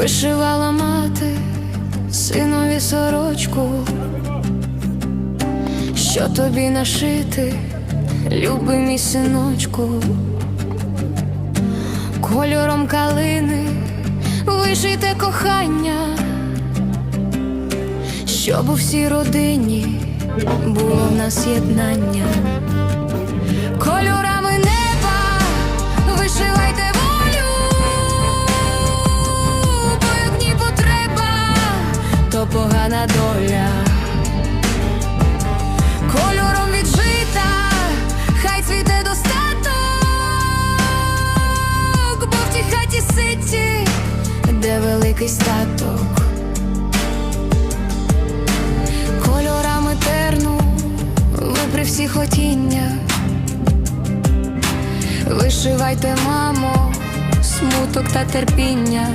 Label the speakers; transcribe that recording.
Speaker 1: Вишивала мати синові сорочку, що тобі нашити, любий мій синочку, кольором калини вишите кохання, щоб у всій родині було в нас єднання. Погана доля. Кольором віджита, хай цвіте достаток, бо в тій хаті ситі, де великий статок. Кольорами терну, ви при всіх хотіннях. Вишивайте, мамо, смуток та терпіння.